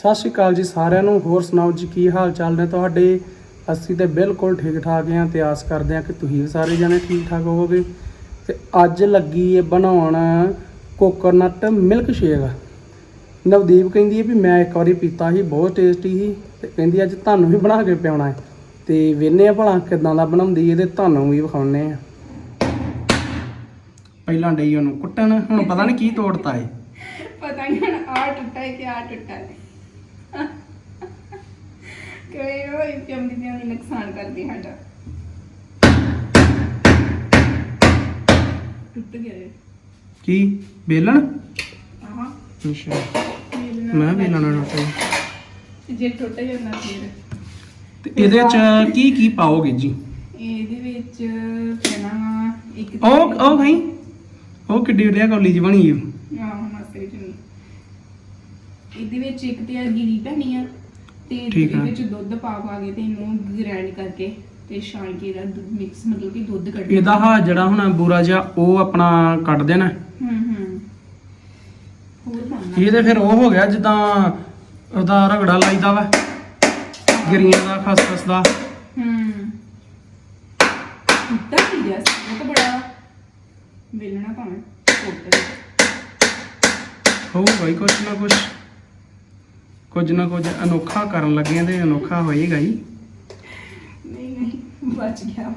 ਸਤਿ ਸ਼੍ਰੀ ਅਕਾਲ ਜੀ ਸਾਰਿਆਂ ਨੂੰ। ਹੋਰ ਸੁਣਾਓ ਜੀ, ਕੀ ਹਾਲ ਚਾਲ ਨੇ ਤੁਹਾਡੇ? ਅਸੀਂ ਤੇ ਬਿਲਕੁਲ ਠੀਕ ਠਾਕ ਹਾਂ ਤੇ ਆਸ ਕਰਦੇ ਹਾਂ ਕਿ ਤੁਸੀਂ ਵੀ ਸਾਰੇ ਜਣੇ ਠੀਕ ਠਾਕ ਹੋਵੋਗੇ। ਤੇ ਅੱਜ ਲੱਗੀ ਹੈ ਬਣਾਉਣ ਕੋਕੋਨਟ ਮਿਲਕ ਸ਼ੇਕ ਨਵਦੀਪ ਕਹਿੰਦੀ ਹੈ ਵੀ ਮੈਂ ਇੱਕ ਵਾਰੀ ਪੀਤਾ ਸੀ, ਬਹੁਤ ਟੇਸਟੀ ਸੀ ਤੇ ਕਹਿੰਦੀ ਅੱਜ ਤੁਹਾਨੂੰ ਵੀ ਬਣਾ ਕੇ ਪਿਆਉਣਾ ਹੈ ਤੇ ਵੇਨੇ ਆ ਭਲਾ ਕਿਦਾਂ ਦਾ ਬਣਾਉਂਦੀ ਹੈ ਤੇ ਤੁਹਾਨੂੰ ਵੀ ਵਿਖਾਉਣੇ ਆ ਪਹਿਲਾਂ ਡਈ ਉਹਨੂੰ ਕੁੱਟਣ, ਹੁਣ ਪਤਾ ਨਹੀਂ ਕੀ ਤੋੜਤਾ ਏ। ਪਤਾ ਨਹੀਂ ਹੁਣ ਆ ਟੁੱਟਾ ਹੈ ਕਿ ਆ ਟੁੱਟਾ ਹੈ ਕੋਈ ਉਹ ਇਤਮ ਦੀ ਦੀ ਨੁਕਸਾਨ ਕਰਦੀ ਸਾਡਾ। ਟੁੱਟ ਗਿਆ ਇਹ। ਕੀ? ਬੇਲਣ ਆਹਾਂ। ਅੱਛਾ। ਮੈਂ ਬੇਲਣ ਨਾਲ ਟੁੱਟੇ ਜੇ ਟੁੱਟ ਜਾਂਦਾ ਫਿਰ। ਤੇ ਇਹਦੇ ਚ ਕੀ ਕੀ ਪਾਓਗੇ ਜੀ? ਇਹਦੇ ਵਿੱਚ ਪੈਣਾ ਇੱਕ ਉਹ ਉਹ ਭਾਈ ਉਹ ਕਿੱਡੀ ਵਧੀਆ ਕੌਲੀ ਜੀ ਬਣੀ ਓ ਆਹ ਜੀ ਨਹੀਂ ਇਹਦੇ ਵਿੱਚ ਇੱਕ ਤੇ ਆ ਗਿਰੀ ਪੈਣੀ ਆ ਤੇ ਠੀਕ ਇਹਦੇ ਆ। ਵਿੱਚ ਦੁੱਧ ਪਾ ਪਾ ਕੇ ਤੇ ਇਹਨੂੰ ਗ੍ਰਾਈਂਡ ਕਰਕੇ ਤੇ ਛਾਣ ਕੇ ਇਹਦਾ ਮਿਕਸ ਮਤਲਬ ਕਿ ਦੁੱਧ ਕੱਢ ਇਹਦਾ ਹਾ ਜਿਹੜਾ ਹੁਣ ਬੂਰਾ ਜਿਹਾ ਉਹ ਆਪਣਾ ਕੱਢ ਦੇਣਾ। ਹੂੰ ਹੂੰ। ਹੋਰ ਪਾਉਣਾ ਇਹ ਤੇ ਫਿਰ ਉਹ ਹੋ ਗਿਆ ਜਿੱਦਾਂ ਉਹਦਾ ਰਗੜਾ ਲਾਈਦਾ ਵਾ ਗਿਰੀਆਂ ਦਾ ਖਸਖਸ ਦਾ। ਹੂੰ। ਉੱਤਾ ਹੀ ਗਿਆ ਸੀ ਉਹ ਤਾਂ ਬੜਾ ਵੇਲਣਾ ਭਾਵੇਂ ਕੋਟ। ਹੋ ਭਾਈ ਕੁਛ ਨਾ ਕੁਛ। ਕੁਝ ਨਾ ਕੁਝ ਅਨੋਖਾ ਕਰਨ ਲੱਗੇ ਆਂ ਤੇ ਅਨੋਖਾ ਹੋਏਗਾ ਹੀ। ਨਹੀਂ ਨਹੀਂ ਬਚ ਗਿਆ।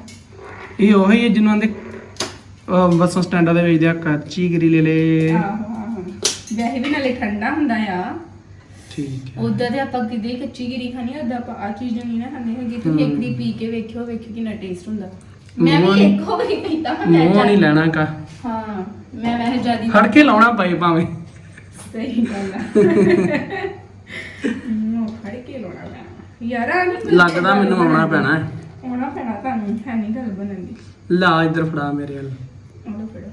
ਇਹ ਉਹੀ ਹੈ ਜਿਹਨਾਂ ਦੇ ਅਹ, ਬੱਸਾਂ ਸਟੈਂਡਾਂ ਦੇ ਵੇਚਦੇ ਆ ਕੱਚੀ ਗਰੀ ਲੈ ਲੈ ਆਹੋ ਆਹੋ ਵੈਸੇ ਵੀ ਨਾਲੇ ਠੰਡਾ ਹੁੰਦਾ ਆ। ਠੀਕ ਹੈ। ਉਦਾਂ ਤੇ ਆਪਾਂ ਕਿਤੇ ਕੱਚੀ ਗਿਰੀ ਖਾਣੀ ਉਦਾਂ ਆਪਾਂ ਆ ਚੀਜ਼ ਨਹੀਂ ਨਾ ਖਾਂਦੇ ਹੈਗੇ। ਤੁਸੀਂ ਇੱਕ ਦੀ ਪੀ ਕੇ ਵੇਖਿਓ ਵੇਖਿਓ ਕਿੰਨਾ ਟੇਸਟ ਹੁੰਦਾ। ਮੈਂ ਮੂੰਹੋਂ ਵੀ ਨੀ- ਇੱਕ ਵਾਰੀ ਪੀਤਾ ਹਾਂ ਮੈਂ ਮੂੰਹ ਨਹੀਂ ਜ਼ਿਆਦਾ- ਲੈਣਾ ਕਾ। ਹਾਂ ਮੈਂ ਵੈਸੇ ਜਿਆਦੀ ਫੜ ਕੇ ਲਾਉਣਾ ਪਏ ਭਾਵੇਂ। ਸਹੀ ਗੱਲ ਆ। ਮੂੰਹ ਫੜ ਕੇ ਲੋਣਾ ਪੈਣਾ। ਯਾਰ ਆ ਨੀ ਕੋਈ ਲੱਗਦਾ ਮੈਨੂੰ ਆਉਣਾ ਪੈਣਾ ਹੈ। ਆਉਣਾ ਪੈਣਾ ਤੁਹਾਨੂੰ ਹੈ ਨਹੀਂ ਗੱਲ ਬਣਨ ਦੀ। ਲਾ ਇੱਧਰ ਫੜਾ ਮੇਰੇ ਵੱਲ। ਆਉਣਾ ਫੜੋ।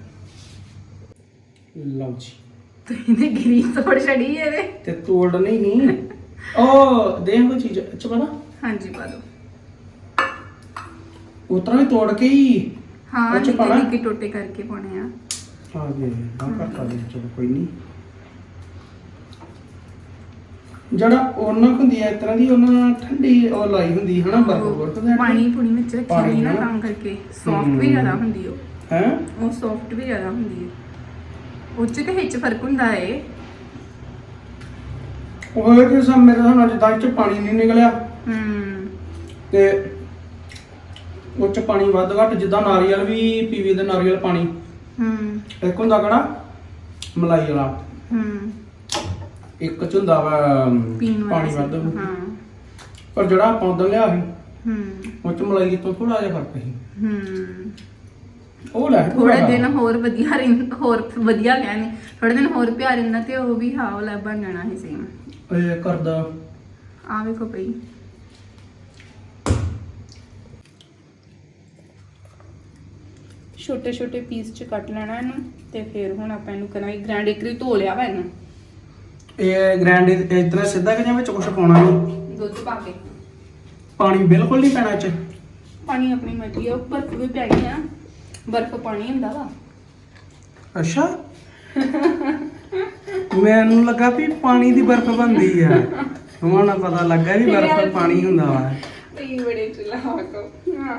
ਲਓ ਜੀ। ਤੁਸੀਂ ਨੇ ਗਿਰੀ ਤੋੜ ਛੜੀ ਇਹਦੇ। ਤੇ ਤੋੜ ਨਹੀਂ ਉਹ ਦੇਖ ਚੀਜ਼ ਅੱਛਾ ਪਤਾ ਹਾਂਜੀ ਪਾ ਦੋ। ਉਤਰਾ ਹੀ ਤੋੜ ਕੇ ਹੀ। ਹਾਂ ਉਹ 'ਚ ਨਿੱਕੇ ਪਾਉਣਾ? ਨਿੱਕੇ ਟੋਟੇ ਕਰਕੇ ਪਾਉਣੇ ਆ। ਆ ਗਏ ਆ ਕਰਤਾ ਦੇ ਚਲੋ ਕੋਈ ਨਹੀਂ ਜਿਹੜਾ ਉਹਨਾਂ ਹੁੰਦੀ ਹੈ ਇਸ ਤਰ੍ਹਾਂ ਦੀ ਉਹਨਾਂ ਠੰਡੀ ਉਹ ਲਾਈ ਹੁੰਦੀ ਹੈ ਹਨਾ ਬਰਫ ਬਰਫ ਦੇ ਪਾਣੀ ਪੁਣੀ ਵਿੱਚ ਰੱਖੀ ਪਾਣੀ ਹੋਈ ਨਾ। ਤਾਂ ਕਰਕੇ। ਸੌਫਟ ਵੀ ਜ਼ਿਆਦਾ ਹੁੰਦੀ ਉਹ। ਹੈ? ਉਹ ਸੌਫਟ ਵੀ ਜ਼ਿਆਦਾ ਹੁੰਦੀ ਹੈ ਉਹ 'ਚ ਤੇ ਵਿੱਚ ਫ਼ਰਕ ਹੁੰਦਾ ਏ। ਉਹ ਇਹ ਕਿ ਸਭ ਮੇਰੇ ਨਾਲ ਜਿੱਦਾਂ ਇਹ ਚ ਪਾਣੀ ਨਹੀਂ ਨਿਕਲਿਆ। ਹੂੰ। ਤੇ ਉਹ ਚ ਪਾਣੀ ਵੱਧ ਘੱਟ ਜਿੱਦਾਂ ਨਾਰੀਅਲ ਵੀ ਪੀਵੇ ਦੇ ਨਾਰੀਅਲ ਪਾਣੀ। ਹੂੰ। ਇੱਕ ਹੁੰਦਾ ਕਿਹੜਾ? ਮਲਾਈ ਵਾਲਾ। ਹੂੰ। ਇੱਕ ਚ ਹੁੰਦਾ ਵਾ ਅਮ, ਪੀਣ ਵਾਲਾ ਪਾਣੀ ਵੱਧ। ਸੀ। ਹਾਂ। ਪਰ ਜਿਹੜਾ ਆਪਾਂ ਉਦੋਂ ਲਿਆ ਸੀ ਹੂੰ। ਉਹ ਚ ਮਲਾਈ ਤੋਂ ਥੋੜਾ ਜਿਹਾ ਫ਼ਰਕ ਸੀ। ਹੂੰ। ਉਹ ਲੈ ਥੋੜੇ ਦਿਨ ਹੋਰ ਵਧੀਆ ਰਹਿੰ ਹੋਰ ਵਧੀਆ ਕਹਿੰਦੇ ਥੋੜੇ ਦਿਨ ਹੋਰ ਪਿਆਰ ਰਹਿੰਦਾ ਤੇ ਉਹ ਵੀ ਹਾਂ ਵਾਲਾ ਬਣ ਜਾਣਾ ਸੀ ਸੇਮ ਇਹ ਕਰਦਾ। ਆ ਵੇਖੋ ਪਈ ਛੋਟੇ ਛੋਟੇ ਪੀਸ ਚ ਕੱਟ ਲੈਣਾ ਇਹਨੂੰ ਤੇ ਫਿਰ ਹੁਣ ਆਪਾਂ ਇਹਨੂੰ ਕਰਾਂਗੇ ਗ੍ਰੈਂਡ ਇਕਰੀ ਧੋ ਲਿਆ ਵਾ ਇਹਨੂੰ। ਇਹ ਗ੍ਰੈਂਡ ਇਤਨਾ ਸਿੱਧਾ ਕਿ ਜਾਂ ਵਿੱਚ ਕੁਝ ਪਾਉਣਾ ਨਹੀਂ ਦੁੱਧ ਪਾ ਕੇ। ਪਾਣੀ ਬਿਲਕੁਲ ਨਹੀਂ ਪੈਣਾ ਚ ਪਾਣੀ ਆਪਣੀ ਮਰਜ਼ੀ ਆ ਬਰਫ਼ ਵੀ ਪੈਣੀ ਆ। ਬਰਫ਼ ਪਾਣੀ ਹੁੰਦਾ ਵਾ। ਅੱਛਾ। ਮੈਨੂੰ ਲੱਗਾ ਵੀ ਪਾਣੀ ਦੀ ਬਰਫ਼ ਬਣਦੀ ਆ। ਹੁਣ ਪਤਾ ਲੱਗਾ ਵੀ ਬਰਫ਼ ਪਾਣੀ ਹੁੰਦਾ ਵਾ। ਤੇ ਬੜੇ ਚਲਾਕੋ ਹਾਂ।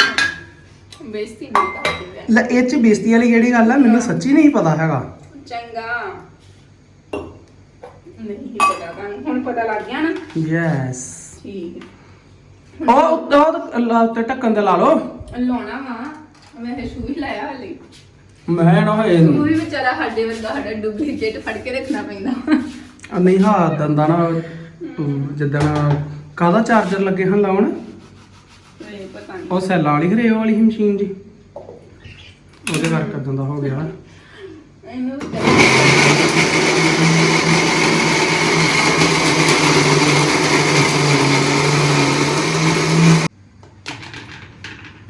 ਬੇਇੱਜ਼ਤੀ ਨਹੀਂ ਕਰਦੇ ਲੈ ਇਹ ਚ ਬੇਇੱਜ਼ਤੀ ਵਾਲੀ ਕਿਹੜੀ ਗੱਲ ਆ? ਮੈਨੂੰ ਸੱਚੀ ਨਹੀਂ ਪਤਾ ਹੈਗਾ। ਚੰਗਾ। ਨਹੀਂ ਪਤਾ ਤੁਹਾਨੂੰ ਹੁਣ ਪਤਾ ਲੱਗ ਗਿਆ ਨਾ। ਯੈਸ ਠੀਕ। ਉਹ ਉਹ ਅੱਲਾ ਤੇ ਢੱਕਣ ਤੇ ਲਾ ਲਓ। ਲਾਉਣਾ ਵਾ। ਮੈਂ ਸ਼ੂ ਹੀ ਲਾਇਆ ਹਲੇ। ਮੈਂ ਨਾ ਹੋਏ ਸ਼ੂ ਵੀ ਵਿਚਾਰਾ ਸਾਡੇ ਵਰਗਾ ਸਾਡਾ ਡੁਪਲੀਕੇਟ ਫੜ ਕੇ ਰੱਖਣਾ ਪੈਂਦਾ। ਆ ਨਹੀਂ ਹੱਥ ਦੰਦਾ ਨਾ। ਅਮ, ਜਿੱਦਣ ਕਾਹਦਾ ਚਾਰਜਰ ਲੱਗੇ ਹਨ ਲਾਉਣ? ਇਹ ਪਤਾ ਨਹੀਂ। ਉਹ ਸੈੱਲਾਂ ਵਾਲੀ ਖਰੇ ਉਹ ਵਾਲੀ ਸੀ ਮਸ਼ੀਨ ਜੀ। ਉਹਦੇ ਕਰਕੇ ਦੰਦਾ ਹੋ ਗਿਆ। ਇਹਨੂੰ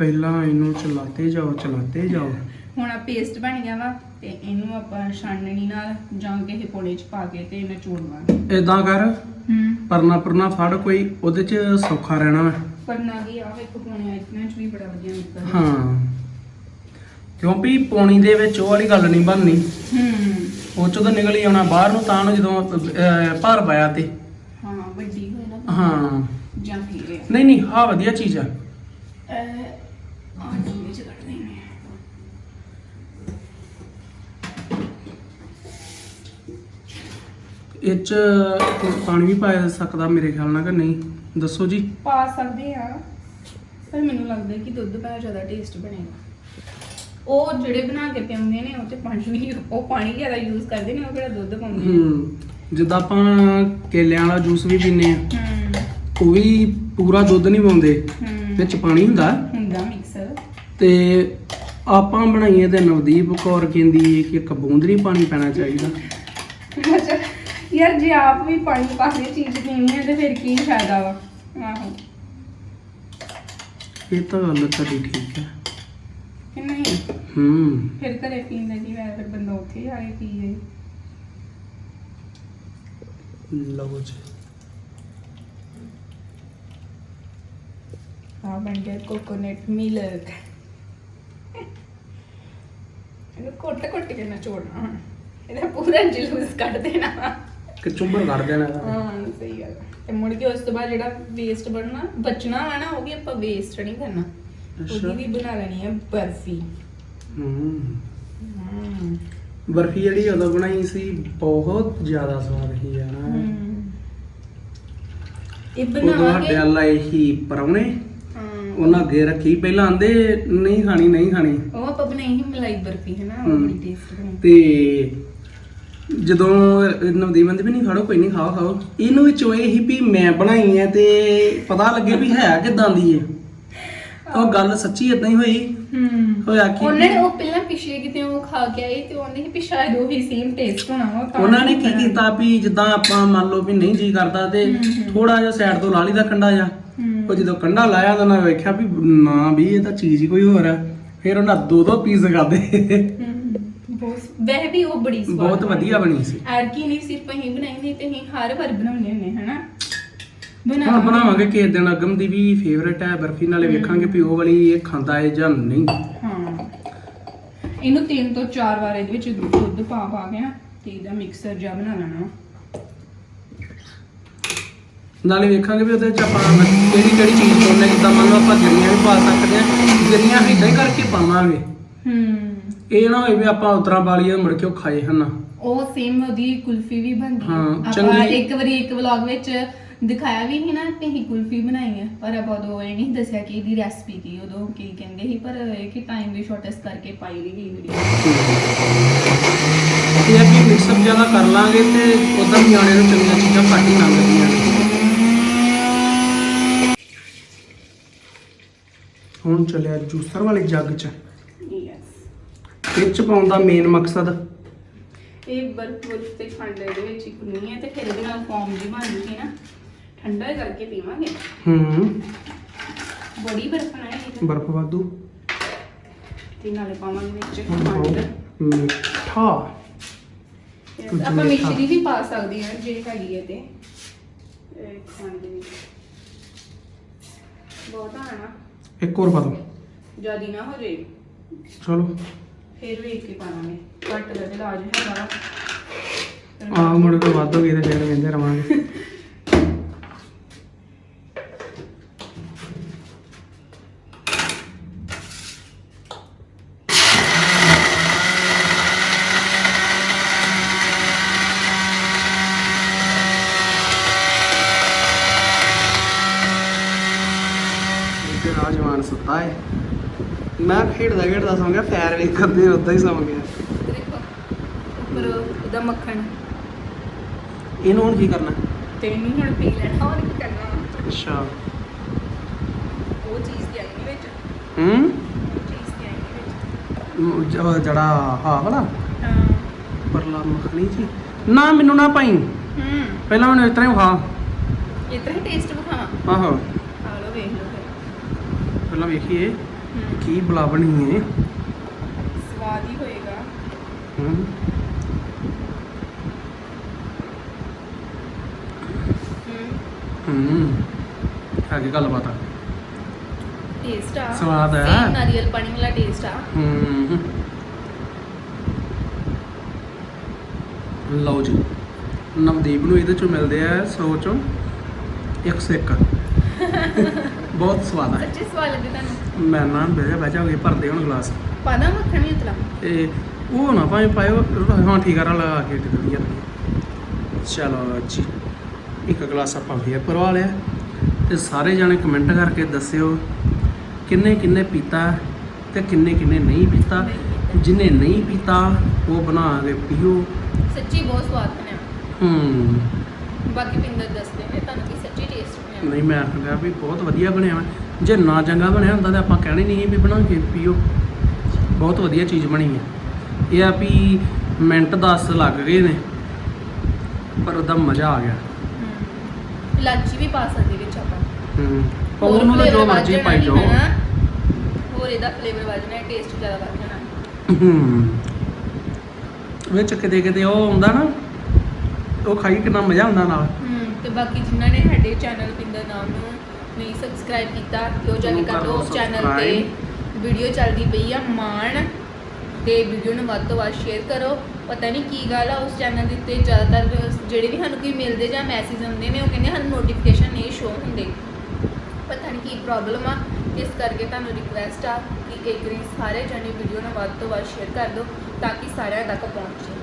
ਪਹਿਲਾਂ ਇਹਨੂੰ ਚਲਾਤੇ ਜਾਓ ਚਲਾਤੇ ਜਾਓ। ਹੁਣ ਆ ਪੇਸਟ ਬਣ ਗਿਆ ਵਾ ਤੇ ਇਹਨੂੰ ਆਪਾਂ ਛਾਨਣੀ ਨਾਲ ਜਾਂ ਕਿਸੇ ਕੋਲੇ ਚ ਪਾ ਕੇ ਤੇ ਇਹਨੂੰ ਚੋੜਵਾਂਗੇ ਇਦਾਂ ਕਰ। ਹੂੰ। ਪਰਨਾ ਪਰਨਾ ਫੜ ਕੋਈ ਉਹਦੇ ਚ ਸੌਖਾ ਰਹਿਣਾ ਵਾ। ਪਰ ਨਾ ਵੀ ਆ ਇੱਕ ਪੁਣਿਆ ਇਤਨਾ ਚ ਵੀ ਬੜਾ ਵਧੀਆ ਨਿਕਲਦਾ। ਹਾਂ। ਕਿਉਂਕਿ ਪੌਣੀ ਦੇ ਵਿੱਚ ਉਹ ਵਾਲੀ ਗੱਲ ਨਹੀਂ ਬਣਨੀ। ਹੂੰ। ਉਹ ਚੋਂ ਤਾਂ ਨਿਕਲ ਹੀ ਆਉਣਾ ਬਾਹਰ ਨੂੰ ਤਾਂ ਨੂੰ ਜਦੋਂ ਅਹ, ਭਾਰ ਪਾਇਆ ਤੇ। ਹਾਂ ਵੱਡੀ ਹੋਏ ਨਾ। ਹਾਂ। ਜਾਂ ਫਿਰ ਇਹ। ਨਹੀਂ ਨਹੀਂ ਹਾਂ ਵਧੀਆ ਚੀਜ਼ ਆ। ਆਟੋ ਇਹ ਚ ਪਾਣੀ ਵੀ ਪਾਇਆ ਜਾ ਸਕਦਾ ਮੇਰੇ ਖਿਆਲ ਨਾਲ ਕਿ ਨਹੀਂ? ਦੱਸੋ ਜੀ। ਪਾ ਸਕਦੇ ਆ ਪਰ ਮੈਨੂੰ ਲੱਗਦਾ ਕਿ ਦੁੱਧ ਪਾਇਆ ਜ਼ਿਆਦਾ ਟੇਸਟ ਬਣੇਗਾ। ਉਹ ਜਿਹੜੇ ਬਣਾ ਕੇ ਪਿਆਉਂਦੇ ਨੇ ਉਹ ਤੇ ਪਾਣੀ ਵੀ ਉਹ ਪਾਣੀ ਜ਼ਿਆਦਾ ਯੂਜ਼ ਕਰਦੇ ਨੇ ਉਹ ਕਿਹੜਾ ਦੁੱਧ ਪਾਉਂਦੇ ਨੇ? ਹੂੰ ਜਿੱਦਾਂ ਆਪਾਂ ਕੇਲਿਆਂ ਵਾਲਾ ਜੂਸ ਵੀ ਪੀਨੇ ਆ ਹੂੰ। ਉਹ ਵੀ ਪੂਰਾ ਦੁੱਧ ਨਹੀਂ ਪਾਉਂਦੇ ਹੂੰ। ਵਿੱਚ ਪਾਣੀ ਹੁੰਦਾ। ਹੁੰਦਾ ਮਿਕਸਰ ਤੇ ਆਪਾਂ ਬਣਾਈਏ ਤੇ ਨਵਦੀਪ ਕੌਰ ਕਹਿੰਦੀ ਕਿ ਇੱਕ ਬੂੰਦ ਨਹੀਂ ਪਾਣੀ ਪੈਣਾ ਚਾਹੀਦਾ। ਅੱਛਾ। ਯਾਰ ਜੇ ਆਪ ਵੀ ਪਾਣੀ ਪਾ ਕੇ ਚੀਜ਼ ਪੀਣੀ ਹੈ ਤੇ ਫਿਰ ਕੀ ਫਾਇਦਾ ਵਾ? ਆਹੋ। ਇਹ ਤਾਂ ਗੱਲ ਤੁਹਾਡੀ ਠੀਕ ਹੈ। ਕਿ ਨਹੀਂ? ਹੂੰ। ਫਿਰ ਘਰੇ ਪੀਣ ਦਾ ਕੀ ਫਾਇਦਾ? ਫਿਰ ਬੰਦਾ ਉੱਥੇ ਕੇ ਪੀਏ ਲਓ ਜੀ। ਆ ਬਣ ਗਿਆ ਕੋਕੋਨਟ ਮਿਲਕ ਇਹਨੂੰ ਕੋਟ ਕੋਟ ਕੇ ਨਾ ਛੋੜਨਾ। ਇਹਦਾ ਪੂਰਾ ਜਲੂਸ ਕੱਢ ਦੇਣਾ। ਕਿ ਚੁੰਬਰ ਕੱਢ ਦੇਣਾ। ਇਹਦਾ ਹਾਂ ਸਹੀ ਗੱਲ। ਹੈ। ਤੇ ਮੁੜ ਕੇ ਉਸ ਤੋਂ ਬਾਅਦ ਜਿਹੜਾ ਵੇਸਟ ਬਣਨਾ ਬਚਣਾ ਵਾ ਨਾ ਉਹ ਵੀ ਆਪਾਂ ਵੇਸਟ ਨਹੀਂ ਕਰਨਾ। ਉਹਦੀ ਵੀ ਬਣਾ ਲੈਣੀ ਹੈ ਬਰਫੀ। ਹੂੰ। ਹਮ ਬਰਫੀ ਜਿਹੜੀ ਉਦੋਂ ਬਣਾਈ ਸੀ ਬਹੁਤ ਜ਼ਿਆਦਾ ਸਵਾਦ ਸੀ ਯਾਰ। ਹਮ। ਇਹ ਉਦੋਂ ਬਣਾਵਾਂਗੇ। ਸਾਡੇ ਵੱਲ ਆਏ ਸੀ ਪਰੌਣੇ। ਹਾਂ। ਉਹਨਾਂ ਅੱਗੇ ਰੱਖੀ। ਪਹਿਲਾਂ ਆਂਦੇ ਨਹੀਂ ਖਾਣੀ ਨਹੀਂ ਖਾਣੀ। ਉਹ ਆਪਾਂ ਬਣਾਈ ਸੀ ਮਲਾਈ ਬਰਫੀ ਹੈ ਨਾ ਉਹ ਹਮ। ਬੜੀ ਟੇਸਟ ਬਣੀ ਤੇ ਜਦੋਂ ਨਵਦੀਪ ਕਹਿੰਦੀ ਵੀ ਨਹੀਂ ਖਾਣੋ ਕੋਈ ਨਹੀਂ ਖਾਓ ਖਾਓ। ਇਹਨੂੰ ਵਿੱਚੋਂ ਇਹ ਹੀ ਵੀ ਮੈਂ ਬਣਾਈ ਹੈ ਤੇ ਪਤਾ ਲੱਗੇ ਵੀ ਹੈ ਕਿਦਾਂ ਦੀ ਹੈ ਉਹ ਗੱਲ ਸੱਚੀ ਇਦਾਂ ਹੀ ਹੋਈ। ਹਮ ਹੋਇਆ ਕੀ? ਉਹਨੇ ਉਹ ਪਹਿਲਾਂ ਪਿਛਲੇ ਕਿਤੇ ਉਹ ਖਾ ਕੇ ਆਈ ਤੇ ਉਹਨੇ ਕਿ ਸ਼ਾਇਦ ਉਹੀ ਸੇਮ ਟੇਸਟ ਹੋਣਾ ਤਾਂ ਉਹਨਾਂ ਨੇ ਕੀ। ਕੀਤਾ ਵੀ ਜਿੱਦਾਂ ਆਪਾਂ ਮੰਨ ਲਓ ਵੀ ਨਹੀਂ ਜੀ ਕਰਦਾ ਤੇ। ਥੋੜਾ ਜਿਹਾ ਸਾਈਡ ਤੋਂ ਲਾ ਲਈਦਾ ਕੰਡਾ ਜਾ। ਉਹ ਜਦੋਂ ਕੰਡਾ ਲਾਇਆ ਤਾਂ ਉਹਨਾਂ ਵੇਖਿਆ ਵੀ ਨਾ ਵੀ ਇਹ ਤਾਂ ਚੀਜ਼ ਹੀ ਕੋਈ ਹੋਰ ਹੈ ਫਿਰ ਉਹਨਾਂ ਦੋ ਦੋ। ਪੀਸ ਬਹੁਤ ਵੈਸੇ ਵੀ ਉਹ ਬੜੀ ਸਵਾਦ ਬਹੁਤ ਵਧੀਆ ਬਣੀ ਸੀ। ਐਰਕੀ ਨਹੀਂ ਸਿਰਫ ਅਸੀਂ ਬਣਾਈ ਨਹੀਂ ਤੇ ਅਸੀਂ ਹਰ ਵਾਰ ਬਣਾਉਂਦੇ ਹੁੰਦੇ ਹਨਾ? ਹੁਣ ਬਣਾਵਾਂਗੇ ਕਿਸੇ ਦਿਨ ਅਗਮ ਦੀ ਵੀ ਫੇਵਰੇਟ ਹੈ ਬਰਫੀ ਨਾਲੇ ਵੇਖਾਂਗੇ ਵੀ ਉਹ ਵਾਲੀ ਇਹ ਖਾਂਦਾ ਹੈ ਜਾਂ ਨਹੀਂ। ਹਾਂ। ਇਹਨੂੰ ਤਿੰਨ ਤੋਂ ਚਾਰ ਵਾਰ ਇਹਦੇ ਵਿੱਚ ਦੁੱਧ ਪਾ ਪਾ ਕੇ ਨਾ ਤੇ ਇਹਦਾ ਮਿਕਸਰ ਜਿਹਾ ਬਣਾ ਲੈਣਾ ਨਾਲੇ ਵੇਖਾਂਗੇ ਵੀ ਉਹਦੇ ਚ ਆਪਾਂ ਕਿਹੜੀ ਕਿਹੜੀ ਚੀਜ਼ ਪਾਉਂਦੇ ਹਾਂ। ਜਿੱਦਾਂ ਮੰਨ ਲਓ ਆਪਾਂ ਗਿਰੀਆਂ ਵੀ ਪਾ ਸਕਦੇ ਹਾਂ ਗਿਰੀਆਂ ਇਦਾਂ ਹੀ ਕਰਕੇ ਪਾਵਾਂਗੇ। ਹੂੰ। ਇਹ ਨਾ ਹੋਏ ਵੀ ਆਪਾਂ ਉਤਰਾਂ ਵਾਲੀਆਂ ਮੁੜ ਕੇ ਉਹ ਖਾਏ ਹਨ ਉਹ ਸੇਮ ਉਹਦੀ ਕੁਲਫੀ ਵੀ ਬਣਦੀ ਹੈ ਹਾਂ, ਆਪਾਂ ਚੰਗੀ- ਇੱਕ ਵਾਰੀ ਇੱਕ ਵਲੌਗ ਵਿੱਚ ਦਿਖਾਇਆ ਵੀ ਸੀ ਨਾ ਕਿ ਅਸੀਂ ਕੁਲਫੀ ਬਣਾਈ ਹੈ ਪਰ ਆਪਾਂ ਉਦੋਂ ਇਹ ਨਹੀਂ ਦੱਸਿਆ ਕਿ ਇਹਦੀ ਰੈਸਪੀ ਕੀ ਉਦੋਂ ਕੀ ਕਹਿੰਦੇ ਸੀ ਪਰ ਇਹ ਕਿ ਟਾਈਮ ਦੀ ਸ਼ਾਰਟੇਜ ਕਰਕੇ ਪਾਈ ਨਹੀਂ ਗਈ ਵੀਡੀਓ ਤੇ ਅਸੀਂ ਮਿਕਸ ਅਪ ਜ਼ਿਆਦਾ ਕਰ ਲਾਂਗੇ ਤੇ ਉਦਾਂ ਨਿਆਣੇ ਨੂੰ ਚੰਗੀਆਂ ਚੀਜ਼ਾਂ ਘੱਟ ਹੀ ਲੰਘਦੀਆਂ ਨੇ। ਹੁਣ ਚੱਲਿਆ ਜੂਸਰ ਵਾਲੇ ਜੱਗ ਚ। ਯੈਸ ਇਹ ਚ ਪਾਉਣ ਦਾ ਮੇਨ ਮਕਸਦ? ਇਹ ਬਰਫ ਬਰਫ ਤੇ ਖੰਡ ਇਹਦੇ ਵਿੱਚ ਹੀ ਕੁਨੀ ਹੈ ਤੇ ਫਿਰ ਇਹਦੇ ਨਾਲ ਫਾਰਮ ਜੀ ਬਣ ਜੂਗੀ ਨਾ ਠੰਡਾ ਹੀ ਕਰਕੇ ਪੀਵਾਂਗੇ। ਹੂੰ। ਬੜੀ ਬਰਫ ਨਾ ਇਹ ਬਰਫ ਵਾਧੂ। ਤੇ ਨਾਲੇ ਪਾਵਾਂਗੇ ਵਿੱਚ ਖੰਡ। ਮਿੱਠਾ। ਆਪਾਂ। ਮਿਸ਼ਰੀ ਵੀ ਪਾ ਸਕਦੇ ਹਾਂ ਜੇ ਹੈਗੀ ਹੈ ਤੇ। ਖੰਡ ਦੇ। ਵਿੱਚ ਬਹੁਤ ਆ ਨਾ। ਇੱਕ ਹੋਰ ਪਾ ਦਿਓ ਜਿਆਦੀ ਨਾ ਹੋ ਜੇ ਚਲੋ। ਫਿਰ ਵੇਖ ਕੇ ਪਾਵਾਂਗੇ। ਘੱਟ ਦਾ ਤੇ ਇਲਾਜ ਹੈਗਾ ਫਿਰ ਆ ਮੁੜ ਕੇ ਵੱਧ ਹੋ ਗਈ ਤੇ ਫਿਰ ਕਹਿੰਦੇ ਰਵਾਂਗੇ। ਤੇ ਰਾਜਵਾਨ ਸੁੱਤਾ ਹੈ ਮੈਂ ਖੇਡਦਾ ਖੇਡਦਾ ਸੌਂ ਗਿਆ ਫੈਰ ਵੇਖ ਕਰਦੇ ਉਦਾਂ ਹੀ ਸੌਂ ਗਿਆ। ਤੇ ਦੇਖੋ ਉੱਪਰ ਉਹਦਾ ਮੱਖਣ। ਇਹਨੂੰ ਹੁਣ ਕੀ ਕਰਨਾ? ਤੇ ਇਹਨੂੰ ਹੁਣ ਪੀ ਲੈਣਾ ਹੋਰ ਕੀ ਕਰਨਾ? ਅੱਛਾ। ਉਹ ਚੀਜ਼ ਦੀ ਆਈ ਨਹੀਂ ਵਿੱਚ। ਹੂੰ? ਉਹ ਚੀਜ਼ ਦੀ ਆਈ ਨਹੀਂ ਵਿੱਚ। ਜ- ਜਿਹੜਾ ਹਾਂ ਵਾਲਾ? ਹਾਂ। ਪਰਲਾ ਮੱਖਣੀ ਜੀ ਨਾ ਮੈਨੂੰ ਨਾ ਪਾਈ। ਹੂੰ। ਪਹਿਲਾਂ ਮੈਨੂੰ ਇਸ ਤਰ੍ਹਾਂ ਹੀ ਖਾ ਇਤਨਾ ਹੀ ਟੇਸਟ ਵਿਖਾਵਾਂ? ਆਹੋ। ਖਾ ਲਓ ਵੇਖ ਲਓ ਫਿਰ। ਪਹਿਲਾਂ ਵੇਖੀਏ। ਕੀ ਬਲਾ ਬਣੀ ਹੈ ਸਵਾਦ ਹੀ ਹੋਏਗਾ। ਹੂੰ ਹੂੰ ਹੂੰ ਅੱਗੇ ਗੱਲ ਬਾਤ ਆ। ਟੇਸਟ ਆ। ਸਵਾਦ। Same ਨਾਰੀਅਲ ਪਾਣੀ ਵਾਲਾ ਟੇਸਟ ਆ। ਹੂੰ ਲਓ ਜੀ। ਨਵਦੀਪ ਨੂੰ ਇਹਦੇ ਚੋਂ ਮਿਲਦੇ ਆ 100 ਚੋਂ ਇੱਕ ਸੇ ਇੱਕ ਬਹੁਤ ਸਵਾਦ ਹੈ ਸੱਚੀ ਸਵਾਲ ਲੱਗੇ ਤੁਹਾਨੂੰ। ਮੈਂ ਨਾ ਬਹਿ ਬਹਿ ਜਾਓਗੇ ਭਰਦੇ ਹੁਣ ਗਲਾਸ। ਪਾਦਾ ਮੱਖਣ ਵੀ ਉਤਲਾ। ਤੇ ਉਹ ਨਾ ਭਾਵੇਂ ਪਾਇਓ ਹਾਂ ਠੀਕ ਆ ਲਗਾ ਕੇ ਟਿਕ ਲਿਆ ਚਲੋ ਜੀ ਇੱਕ ਗਲਾਸ ਆਪਾਂ ਫੇਰ ਭਰਵਾ ਲਿਆ। ਤੇ ਸਾਰੇ ਜਾਣੇ ਕਮੈਂਟ ਕਰਕੇ ਦੱਸਿਓ ਕਿੰਨੇ ਕਿੰਨੇ ਪੀਤਾ ਤੇ ਕਿੰਨੇ ਕਿੰਨੇ ਨਹੀਂ ਪੀਤਾ। ਜਿਨੇ ਨਹੀਂ ਪੀਤਾ ਉਹ ਬਣਾ ਕੇ ਪੀਓ। ਸੱਚੀ ਬਹੁਤ ਸਵਾਦ ਬਣਿਆ। ਹੂੰ। ਬਾਕੀ ਪਿੰਦਰ ਦੱਸਦੇ ਨੇ ਤੁਹਾਨੂੰ ਕੀ ਸੱਚੀ ਟੇਸਟ ਬਣਿਆ ਨਹੀਂ ਮੈਂ ਕਿਹਾ ਵੀ ਬਹੁਤ ਵਧੀਆ ਬਣਿਆ ਵਾ। ਜੇ ਨਾ ਚੰਗਾ ਬਣਿਆ ਹੁੰਦਾ ਤਾਂ ਆਪਾਂ ਕਹਿਣੀ ਨਹੀਂ ਸੀ ਵੀ ਬਣਾ ਕੇ ਪੀਓ। ਬਹੁਤ ਵਧੀਆ ਚੀਜ਼ ਬਣੀ ਹੈ ਇਹ ਆ ਵੀ ਮਿੰਟ 10 ਲੱਗ ਗਏ ਨੇ ਪਰ ਉਹਦਾ ਮਜ਼ਾ ਆ ਗਿਆ। ਇਲਾਚੀ ਵੀ ਪਾ ਸਕਦੇ ਵਿੱਚ ਆਪਾਂ। ਹੂੰ। ਹੋਰ ਤਾਂ ਜੋ ਮਰਜ਼ੀ ਪਾਈ ਜਾਓ। ਹੋਰ ਇਹਦਾ ਫਲੇਵਰ ਵੱਧ ਜਾਣਾ ਟੇਸਟ ਜ਼ਿਆਦਾ ਵੱਧ ਜਾਣਾ। ਹੂੰ। ਵਿੱਚ ਕਿਤੇ ਕਿਤੇ ਉਹ ਹੁੰਦਾ ਨਾ ਉਹ ਖਾਈ ਕਿੰਨਾ ਮਜ਼ਾ ਆਉਂਦਾ ਨਾਲ। ਹਮ, ਤੇ ਬਾਕੀ ਜਿਨ੍ਹਾਂ ਨੇ ਸਾਡੇ ਚੈਨਲ ਪਿੰਦਰ ਨਾਮ ਨੂੰ ਨਹੀਂ ਸਬਸਕ੍ਰਾਈਬ ਕੀਤਾ ਉਹ ਜਾ ਕੇ ਕਰ ਲਓ ਉਸ ਚੈਨਲ ਤੇ। ਵੀਡੀਓ ਚੱਲਦੀ ਪਈ ਆ ਮਾਣ ਤੇ ਵੀਡੀਓ ਨੂੰ ਵੱਧ ਤੋਂ ਵੱਧ ਸ਼ੇਅਰ ਕਰੋ। ਪਤਾ ਨਹੀਂ ਕੀ ਗੱਲ ਆ ਉਸ ਚੈਨਲ ਦੇ ਉੱਤੇ ਜ਼ਿਆਦਾਤਰ ਜਿਹੜੇ ਵੀ ਸਾਨੂੰ ਕੋਈ ਮਿਲਦੇ ਜਾਂ ਮੈਸੇਜ ਆਉਂਦੇ ਨੇ ਉਹ ਕਹਿੰਦੇ ਸਾਨੂੰ ਨੋਟੀਫਿਕੇਸ਼ਨ ਨਹੀਂ ਸ਼ੋ ਹੁੰਦੇ। ਪਤਾ ਨਹੀਂ ਕੀ ਪ੍ਰੋਬਲਮ ਆ ਇਸ ਕਰਕੇ ਤੁਹਾਨੂੰ ਰਿਕੁਐਸਟ ਆ ਕਿ ਇੱਕ ਵਾਰੀ ਸਾਰੇ ਜਣੇ ਵੀਡੀਓ ਨੂੰ ਵੱਧ ਤੋਂ ਵੱਧ ਸ਼ੇਅਰ ਕਰ ਦਿਓ ਤਾਂ ਕਿ ਸਾਰਿਆਂ ਤੱਕ ਪਹੁੰਚੇ।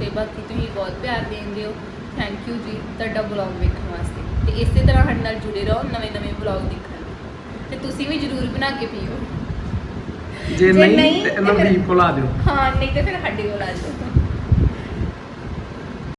ਤੇ ਬਾਕੀ ਤੁਸੀਂ ਬਹੁਤ ਪਿਆਰ ਦੇਂਦੇ ਹੋ। ਥੈਂਕ ਯੂ ਜੀ ਤੁਹਾਡਾ ਵਲੌਗ ਵੇਖਣ ਵਾਸਤੇ। ਤੇ ਇਸੇ ਤਰ੍ਹਾਂ ਸਾਡੇ ਨਾਲ ਜੁੜੇ ਰਹੋ ਨਵੇਂ ਨਵੇਂ ਵਲੌਗ ਦੇਖਣ ਲਈ। ਤੇ ਤੁਸੀਂ ਵੀ ਜਰੂਰ ਬਣਾ ਕੇ ਪੀਓ। ਜੇ ਨਹੀਂ ਤੇ ਕੋਲ ਆ ਜਾਓ। ਹਾਂ ਨਹੀਂ ਤੇ ਫਿਰ ਸਾਡੇ ਕੋਲ ਆ ਜਾਓ।